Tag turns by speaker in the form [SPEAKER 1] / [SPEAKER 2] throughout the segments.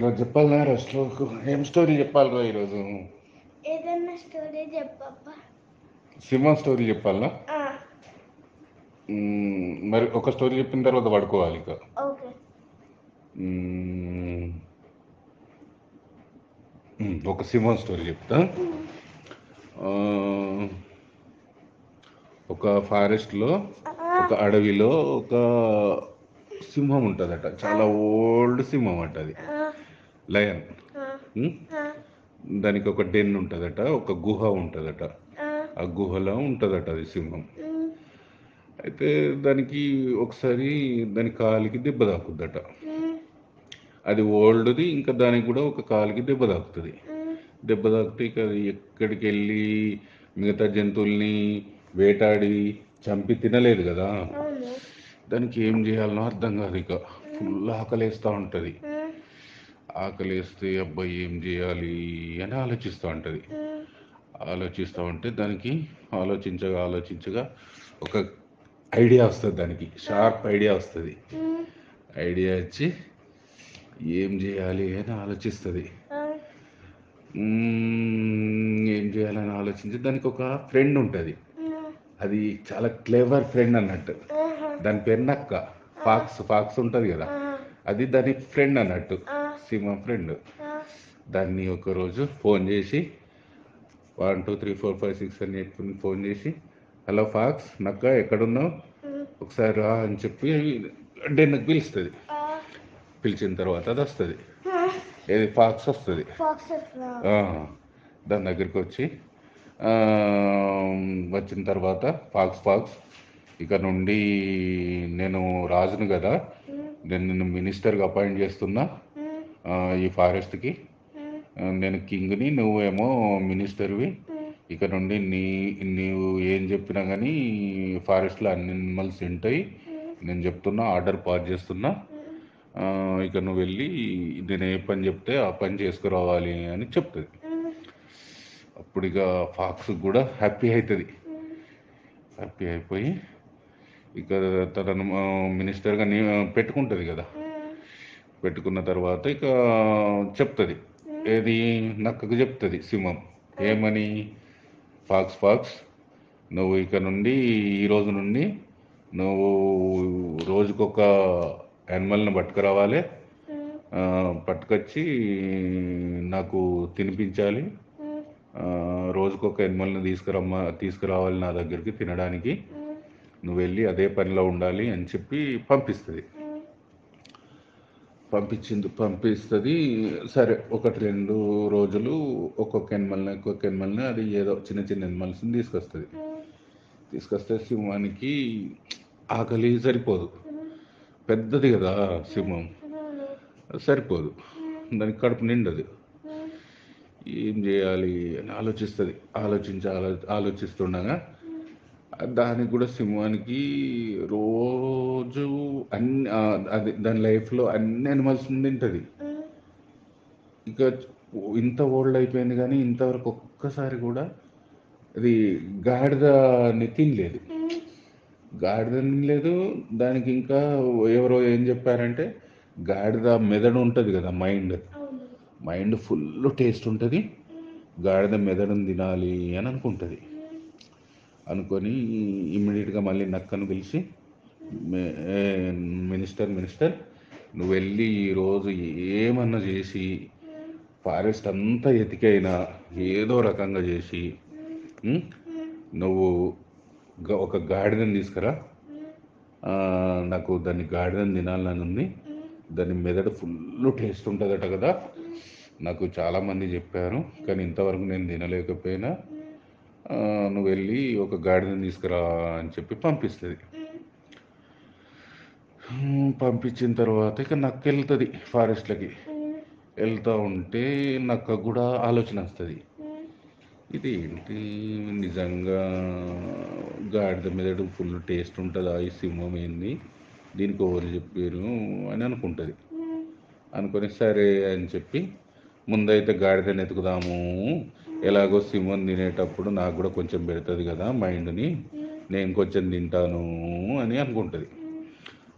[SPEAKER 1] ఈరోజు చెప్పాలనా? రెస్ట్లో ఏం స్టోరీ చెప్పాలిరా ఈరోజు?
[SPEAKER 2] ఏదన్నా స్టోరీ చెప్పప్ప
[SPEAKER 1] సింహం స్టోరీ చెప్పాలనా? మ్మ్, మరి ఒక స్టోరీ చెప్పిన తర్వాత పడుకోవాలి ఇక. ఒక సింహం స్టోరీ చెప్తా. ఒక ఫారెస్ట్లో ఒక అడవిలో ఒక సింహం ఉంటుందట. చాలా ఓల్డ్ సింహం అట అది. లయన్? దానికి ఒక డెన్ ఉంటుందట ఒక గుహ ఉంటుందట. ఆ. గుహలో ఉంటుందట అది సింహం. అయితే దానికి ఒకసారి దాని కాలికి దెబ్బ తాకుద్దట. అది ఓల్డ్ది ఇంకా దానికి కూడా ఒక కాలికి దెబ్బ తాకుతుంది. దెబ్బ తాకితే ఇక అది ఎక్కడికి వెళ్ళి మిగతా జంతువుల్ని వేటాడి చంపి తినలేదు కదా. దానికి ఏం చేయాలనో అర్థం కాదు ఇక. ఫుల్ ఆకలేస్తూ ఉంటుంది. ఆకలేస్తే అబ్బాయి ఏం చేయాలి? అని ఆలోచిస్తూ ఉంటుంది. ఆలోచిస్తూ ఉంటే దానికి ఆలోచించగా ఆలోచించగా ఒక ఐడియా వస్తుంది దానికి. షార్ప్ ఐడియా వస్తుంది. ఐడియా వచ్చి ఏం చేయాలి అని ఆలోచిస్తుంది. ఏం చేయాలని ఆలోచించి దానికి ఒక ఫ్రెండ్ ఉంటుంది. అది చాలా క్లేవర్ ఫ్రెండ్ అన్నట్టు. దాని పేరు నక్క. ఫాక్స్ ఫాక్స్ ఉంటుంది కదా. అది దాని ఫ్రెండ్ అన్నట్టు. సింహం ఫ్రెండ్. దాన్ని ఒకరోజు ఫోన్ చేసి one two three four five six అని చెప్పుకుని ఫోన్ చేసి హలో ఫాక్స్ నక్క ఎక్కడున్నావు? ఒకసారి రా అని చెప్పి డెన్కి పిలుస్తుంది. పిలిచిన తర్వాత అది వస్తుంది. ఏది ఫాక్స్ వస్తుంది. దాని దగ్గరికి వచ్చి వచ్చిన తర్వాత ఫాక్స్ ఫాక్స్ ఇక నుండి నేను రాజును కదా నేను నిన్ను మినిస్టర్గా అపాయింట్ చేస్తున్నా. ఈ ఫారెస్ట్కి. నేను కింగ్ని నువ్వేమో మినిస్టర్వి. ఇక నుండి నీ నీవు ఏం చెప్పినా కానీ ఫారెస్ట్లో అన్ని అనిమల్స్ ఉంటాయి. నేను చెప్తున్నా ఆర్డర్ పాస్ చేస్తున్నా. ఇక నువ్వు వెళ్ళి నేను ఏ పని చెప్తే ఆ పని చేసుకురావాలి అని చెప్తుంది. అప్పుడు ఇక ఫాక్స్ కూడా హ్యాపీ అవుతుంది హ్యాపీ అయిపోయి ఇక తనను ఆ, మినిస్టర్గా నీ పెట్టుకుంటుంది కదా. పెట్టుకున్న తర్వాత ఇక చెప్తుంది. ఏది? నక్కకు చెప్తుంది సింహం. ఏమని? ఫాక్స్ ఫాక్స్ నువ్వు ఇక నుండి ఈ రోజు నుండి నువ్వు రోజుకొక యానిమల్ని పట్టుకురావాలి. పట్టుకొచ్చి నాకు తినిపించాలి. రోజుకొక యానిమల్ని తీసుకురమ్మ తీసుకురావాలి నా దగ్గరికి తినడానికి. నువ్వు వెళ్ళి అదే పనిలో ఉండాలి అని చెప్పి పంపిస్తుంది. పంపించింది పంపిస్తుంది. సరే ఒకటి రెండు రోజులు ఒక్కొక్క ఎనిమల్ని ఒక్కొక్క ఎనిమల్ని అది ఏదో చిన్న చిన్న ఎనిమల్స్ని తీసుకొస్తుంది. తీసుకొస్తే సింహానికి ఆకలి సరిపోదు. పెద్దది కదా సింహం. సరిపోదు. దానికి కడుపు నిండదు. ఏం చేయాలి అని ఆలోచిస్తుంది. ఆలోచించి ఆలో ఆలోచిస్తుండగా దానికి కూడా సింహానికి రోజు అన్ని అది దాని లైఫ్లో అన్ని అనిమల్స్ తింటుంది. ఇక ఇంత ఓల్డ్ అయిపోయింది కానీ ఇంతవరకు ఒక్కసారి కూడా అది గాడిదని తినలేదు. గాడిద తినలేదు. దానికి ఇంకా ఎవరో ఏం చెప్పారంటే గాడిద మెదడు ఉంటుంది కదా మైండ్ మైండ్ ఫుల్ టేస్ట్ ఉంటుంది. గాడిద మెదడుని తినాలి అని అనుకుంటుంది. అనుకొని ఇమ్మీడియట్గా మళ్ళీ నక్కను పిలిచి మినిస్టర్ మినిస్టర్ నువ్వు వెళ్ళి ఈరోజు ఏమన్నా చేసి ఫారెస్ట్ అంతా ఎతికైనా ఏదో రకంగా చేసి నువ్వు గ- ఒక గాడిదని తీసుకురా. నాకు దాన్ని గాడిదని తినాలని ఉంది. దాని మెదడు ఫుల్ టేస్ట్ ఉంటుందట కదా. నాకు చాలామంది చెప్పారు కానీ ఇంతవరకు నేను తినలేకపోయినా. నువ్వు వెళ్ళి ఒక గాడిదని తీసుకురా అని చెప్పి పంపిస్తుంది. పంపించిన తర్వాత ఇక నక్క వెళ్తుంది ఫారెస్ట్లకి వెళ్తూ ఉంటే నక్క కూడా ఆలోచన వస్తుంది. ఇది ఏంటి? నిజంగా గాడిద మీద ఫుల్ టేస్ట్ ఉంటుందా ఈ సింహం ఏంది? దీనికి ఎవరు చెప్పారు అని అనుకుంటుంది. అనుకొని సరే అని చెప్పి ముందైతే గాడిదని ఎతుకుదాము. ఎలాగో సింహం తినేటప్పుడు నాకు కూడా కొంచెం పెడుతుంది కదా మైండ్ని. నేను కొంచెం తింటాను అని అనుకుంటుంది.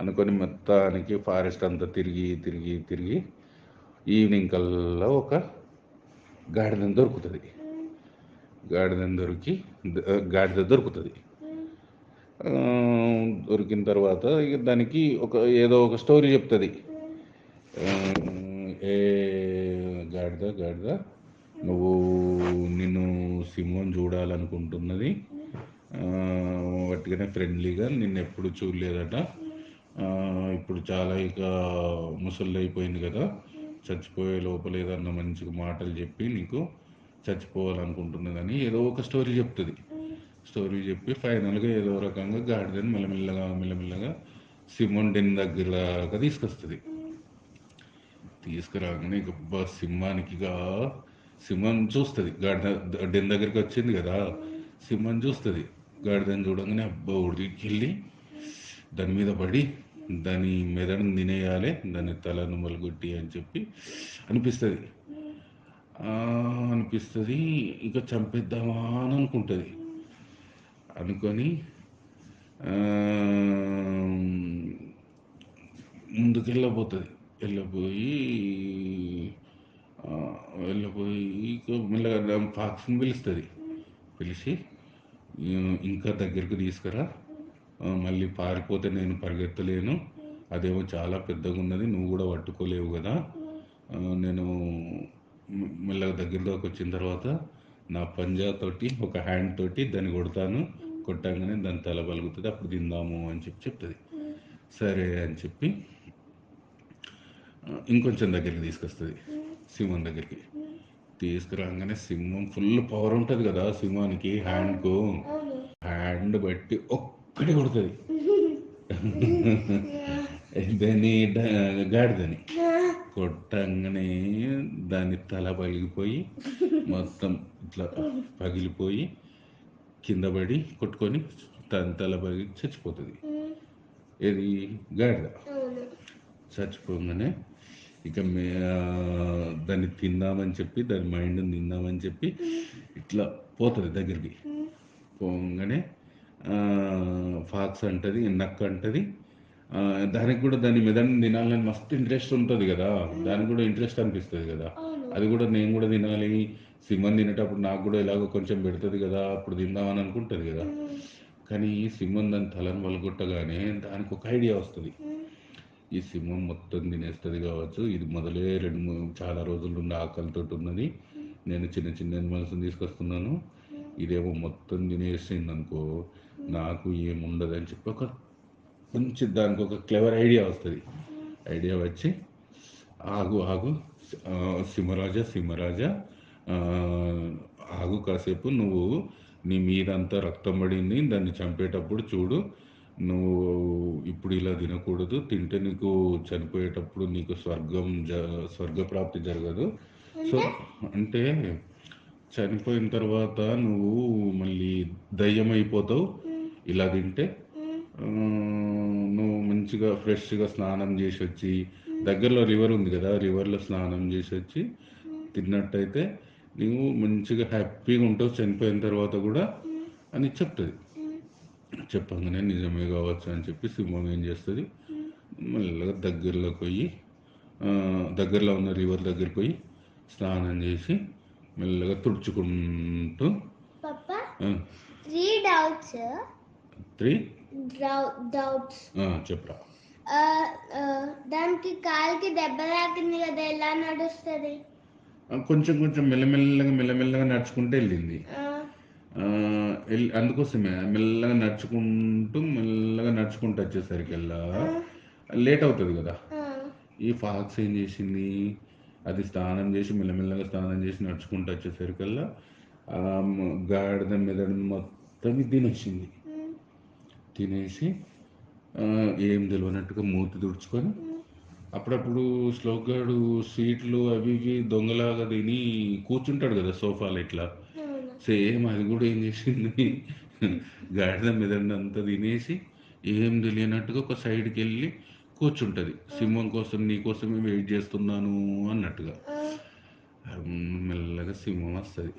[SPEAKER 1] అనుకొని మొత్తానికి ఫారెస్ట్ అంతా తిరిగి తిరిగి తిరిగి ఈవినింగ్ కల్లా ఒక గాడిద దొరుకుతుంది.
[SPEAKER 2] గాడిదని
[SPEAKER 1] గాడిద దొరికి గాడిద దొరుకుతుంది. దొరికిన తర్వాత దానికి ఒక ఏదో ఒక స్టోరీ చెప్తుంది. ఏ గాడిద గాడిద నువ్వు నిన్ను సింహం చూడాలనుకుంటున్నది. వాటికనే ఫ్రెండ్లీగా నిన్ను ఎప్పుడు చూడలేదట ఇప్పుడు చాలా ఇక ముసలి అయిపోయింది కదా. చచ్చిపోయే లోపల ఏదన్నా మంచిగా మాటలు చెప్పి నీకు చచ్చిపోవాలనుకుంటున్నదని ఏదో ఒక స్టోరీ చెప్తుంది. స్టోరీ చెప్పి ఫైనల్గా ఏదో రకంగా గాడిదని మెల్లమెల్లగా మెల్లమెల్లగా సింహం డెన్ దగ్గర తీసుకొస్తుంది. తీసుకురాగానే ఇక సింహానికిగా సింహం చూస్తుంది. గాడిద డెన్ దగ్గరికి వచ్చింది కదా సింహం చూస్తుంది. గాడిదని చూడంగానే అబ్బా ఉడికెళ్ళి దాని మీద పడి దాని మెదడును తినేయాలి దాని తలను మలుగొట్టి అని చెప్పి అనిపిస్తుంది. అనిపిస్తుంది ఇంకా చంపేద్దామా అని అనుకుంటుంది. అనుకొని ముందుకు వెళ్ళబోతుంది వెళ్ళబోయి ఆ, మెల్లగా ఫాక్స్ని పిలుస్తుంది. పిలిచి ఇంకా దగ్గరికి తీసుకురా. మళ్ళీ పారిపోతే నేను పరిగెత్తలేను. అదేమో చాలా పెద్దగా ఉన్నది నువ్వు కూడా పట్టుకోలేవు కదా. నేను మెల్లగా దగ్గర వచ్చిన తర్వాత నా పంజా తోటి ఒక హ్యాండ్ తోటి దాన్ని కొడతాను. కొట్టంగానే దాని తల పలుకుతుంది. అప్పుడు తిందాము అని చెప్పి చెప్తుంది. సరే అని చెప్పి ఇంకొంచెం దగ్గరికి తీసుకొస్తుంది. సింహం దగ్గరికి. తీసుకురాగానే సింహం ఫుల్ పవర్ ఉంటుంది కదా సింహానికి హ్యాండ్కు హ్యాండ్ బట్టి ఒక్కటి కొడుతుంది. దాని గాడిదని. కొట్టంగానే దాని తల పగిలిపోయి మొత్తం ఇట్లా పగిలిపోయి కింద పడి కొట్టుకొని దాని తల పగిలి చచ్చిపోతుంది. ఏది? గాడిద. చచ్చిపోగానే ఇక మే దాన్ని తిందామని చెప్పి దాని మైండ్ని తిందామని చెప్పి ఇట్లా పోతుంది దగ్గరికి. పోగానే ఫాక్స్ అంటది నక్క అంటది. దానికి కూడా దాని మెదడుని తినాలని మస్తు ఇంట్రెస్ట్ ఉంటుంది కదా. దానికి కూడా ఇంట్రెస్ట్ అనిపిస్తుంది కదా. అది కూడా నేను కూడా తినాలి. సింహం తినేటప్పుడు నాకు కూడా ఎలాగో కొంచెం పెడుతుంది కదా. అప్పుడు తిందామని అనుకుంటుంది కదా. కానీ సింహం దాని తలను వలగొట్టగానే దానికి ఒక ఐడియా వస్తుంది. ఈ సింహం మొత్తం తినేస్తుంది కావచ్చు. ఇది మొదలే రెండు మూడు చాలా రోజుల నుండి ఆకలితో ఉన్నది. నేను చిన్న చిన్న ఎనిమల్స్ని తీసుకొస్తున్నాను. ఇదేమో మొత్తం తినేసింది అనుకో నాకు ఏముండదు అని చెప్పి ఒక మంచి దానికి ఒక క్లెవర్ ఐడియా వస్తుంది. ఐడియా వచ్చి ఆగు ఆగు సింహరాజా సింహరాజా ఆగు కాసేపు నువ్వు నీ మీదంతా రక్తం పడింది దాన్ని చంపేటప్పుడు చూడు నువ్వు ఇప్పుడు ఇలా తినకూడదు తింటే నీకు చనిపోయేటప్పుడు నీకు స్వర్గం జ స్వర్గప్రాప్తి జరగదు. సో అంటే? చనిపోయిన తర్వాత నువ్వు మళ్ళీ దయ్యం అయిపోతావు ఇలా తింటే నువ్వు మంచిగా ఫ్రెష్గా స్నానం చేసి వచ్చి దగ్గరలో రివర్ ఉంది కదా రివర్లో స్నానం చేసి వచ్చి తిన్నట్టయితే నువ్వు మంచిగా హ్యాపీగా ఉంటావు చనిపోయిన తర్వాత కూడా అని చెప్తుంది. చెప్పంగానే నిజమే కావచ్చు అని చెప్పి సింహం ఏం చేస్తుంది? మెల్లగా దగ్గరలోకి పోయి దగ్గరలో ఉన్న రివర్ దగ్గరికి పోయి స్నానం చేసి మెల్లగా తుడుచుకుంటూ
[SPEAKER 2] త్రీ డౌట్స్
[SPEAKER 1] త్రీ
[SPEAKER 2] డౌట్స్
[SPEAKER 1] చెప్పురా.
[SPEAKER 2] దానికి కాలికి దెబ్బ తాకింది కదా ఎలా నడుస్తుంది?
[SPEAKER 1] కొంచెం కొంచెం మెల్లమెల్లగా మెల్లమెల్లగా నడుచుకుంటూ వెళ్ళింది. అందుకోసమే. మెల్లగా నడుచుకుంటూ మెల్లగా నడుచుకుంటూ వచ్చేసరికి లేట్ అవుతుంది కదా. ఈ ఫాక్స్ ఏం చేసింది? అది స్నానం చేసి మెల్లమెల్లగా స్నానం చేసి నడుచుకుంటూ వచ్చేసరికల్లా గాడిద మెదడు మొత్తం తినేసింది. తినేసి ఏం తెలియనట్టుగా మూతి తుడుచుకొని అప్పుడప్పుడు శ్లోకాడు స్వీట్లు అవి ఇవి దొంగలాగా తిని కూర్చుంటాడు కదా సోఫాలో ఇట్లా. సేమ్ అది కూడా ఏం చేసింది? గాడిద మెదడుని అంతా తినేసి ఏం తెలియనట్టుగా ఒక సైడ్కి వెళ్ళి కూర్చుంటుంది. సింహం కోసం నీ కోసమే వెయిట్ చేస్తున్నాను అన్నట్టుగా. మెల్లగా సింహం వస్తుంది.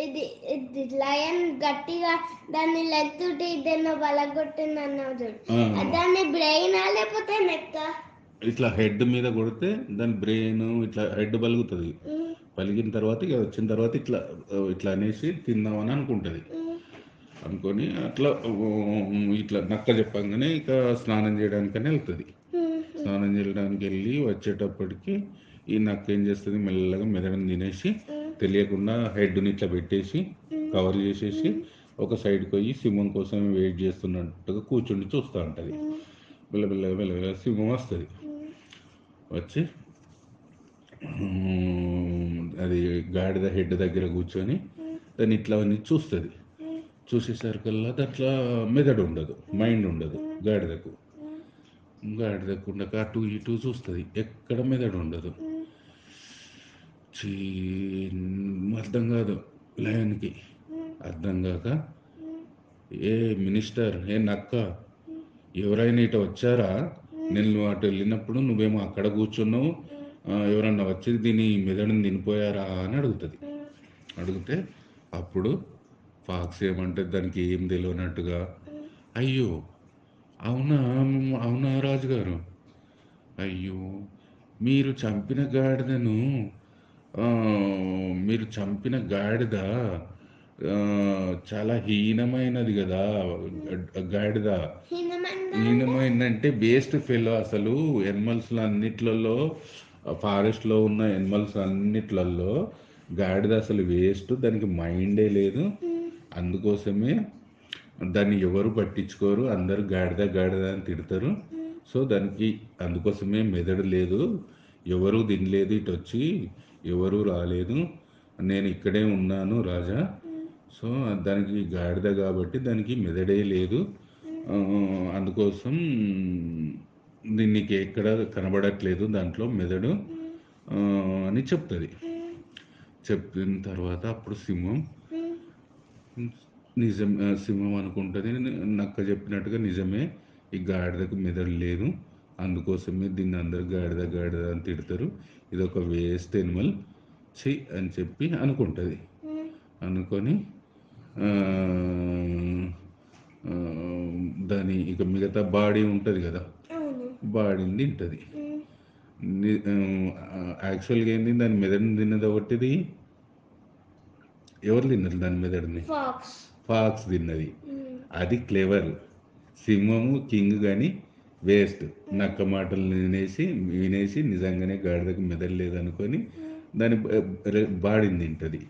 [SPEAKER 2] ఇది ఇది లయన్ గట్టిగా దాన్ని లెగ్ తోటి ఇదేనో బలగొట్టింది అన్నావు చూడు.
[SPEAKER 1] ఆ,
[SPEAKER 2] దాన్ని బ్రెయిన్ లేకపోతే నెక్క
[SPEAKER 1] ఇట్లా హెడ్ మీద కొడితే దాని బ్రెయిన్ ఇట్లా హెడ్ పలుగుతుంది పలిగిన తర్వాత ఇక వచ్చిన తర్వాత ఇట్లా ఇట్లా అనేసి తిందామని అనుకుంటుంది. అనుకొని అట్లా ఇట్లా నక్క చెప్పంగానే ఇక స్నానం చేయడానికని వెళ్తుంది. స్నానం చేయడానికి వెళ్ళి వచ్చేటప్పటికి ఈ నక్క ఏం చేస్తుంది? మెల్లగా మెదడుని తినేసి తెలియకుండా హెడ్ని ఇట్లా పెట్టేసి కవర్ చేసేసి ఒక సైడ్కి పోయి సింహం కోసం వెయిట్ చేస్తున్నట్టుగా కూర్చుండి చూస్తూ ఉంటుంది. మెల్లమెల్లగా మెల్లగా సింహం వస్తుంది. వచ్చి అది గాడిద హెడ్ దగ్గర కూర్చొని దాన్ని ఇట్లా అన్నీ చూస్తుంది. చూసేసరికల్లా దాంట్లో మెదడు ఉండదు మైండ్ ఉండదు గాడిదకు. గాడిదకు ఉండక అటు ఇటు చూస్తుంది ఎక్కడ మెదడు ఉండదు. చీ అర్థం కాదు లయన్కి. అర్థం కాక ఏ మినిస్టర్ ఏ నక్క ఎవరైనా ఇటు వచ్చారా? నేను అటు వెళ్ళినప్పుడు నువ్వేమో అక్కడ కూర్చున్నావు. ఎవరన్నా వచ్చి దీని మెదడుని తినిపోయారా అని అడుగుతుంది. అడిగితే అప్పుడు ఫాక్స్ ఏమంటే దానికి ఏం తెలియనట్టుగా అయ్యో అవునా అవునా రాజుగారు? అయ్యో మీరు చంపిన గాడిదను మీరు చంపిన గాడిద చాలా హీనమైనది కదా గాడిద.
[SPEAKER 2] హీనమంద?
[SPEAKER 1] హీనమైందంటే బేస్ట్ ఫెలో అసలు ఎనిమల్స్ అన్నిట్లలో ఫారెస్ట్లో ఉన్న ఎనిమల్స్ అన్నిట్లలో గాడిద అసలు వేస్ట్ దానికి మైండే లేదు. అందుకోసమే దాన్ని ఎవరు పట్టించుకోరు అందరు గాడిద గాడిద అని తిడతారు. సో దానికి అందుకోసమే మెదడు లేదు ఎవరు తినలేదు ఇటు వచ్చి ఎవరు రాలేదు. నేను ఇక్కడే ఉన్నాను రాజా. సో దానికి గాడిద కాబట్టి దానికి మెదడే లేదు. అందుకోసం దీనికి ఎక్కడ కనబడట్లేదు దాంట్లో మెదడు అని చెప్తుంది. చెప్పిన తర్వాత అప్పుడు సింహం నిజం సింహం అనుకుంటుంది. నక్క చెప్పినట్టుగా నిజమే ఈ గాడిదకు మెదడు లేదు. అందుకోసమే దీన్ని అందరు గాడిద గాడిద అని తిడతారు. ఇది ఒక వేస్ట్ ఎనిమల్ చి అని చెప్పి అనుకుంటుంది. అనుకొని దాని ఇక మిగతా బాడీ ఉంటుంది కదా. బాడీని తింటుంది. యాక్చువల్గా ఏంది దాని మెదడుని తిన్నది ఒకటిది. ఎవరు తిన్నారు దాని మెదడుని?
[SPEAKER 2] ఫాక్స్.
[SPEAKER 1] తిన్నది. అది క్లెవర్. సింహము కింగ్ కానీ వేస్ట్. నక్క మాటలు వినేసి వినేసి నిజంగానే గాడిదకు మెదడు లేదనుకొని దాని బాడీని తింటుంది.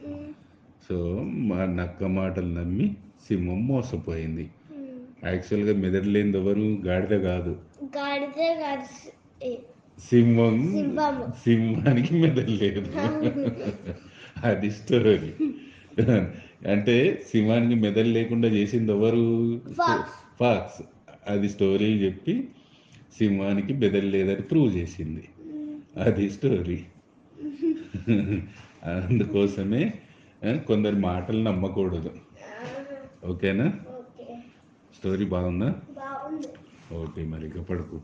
[SPEAKER 1] సో మా నక్క మాటలు నమ్మి సింహం మోసపోయింది.
[SPEAKER 2] ఉమ్.
[SPEAKER 1] యాక్చువల్గా మెదడు లేనిది ఎవరు గాడిద కాదు సింహం. సింహానికి మెదడు లేదు. అది స్టోరీ. అంటే సింహానికి మెదడు లేకుండా చేసింది ఎవరు. ఫాక్స్. అది స్టోరీ చెప్పి సింహానికి మెదడు లేదని ప్రూవ్ చేసింది. అది స్టోరీ. అందుకోసమే కొందరి మాటలు నమ్మకూడదు ఓకేనా
[SPEAKER 2] ఓకే
[SPEAKER 1] స్టోరీ బాగుందా
[SPEAKER 2] బాగుంది
[SPEAKER 1] ఓకే మరి ఇక పడుకో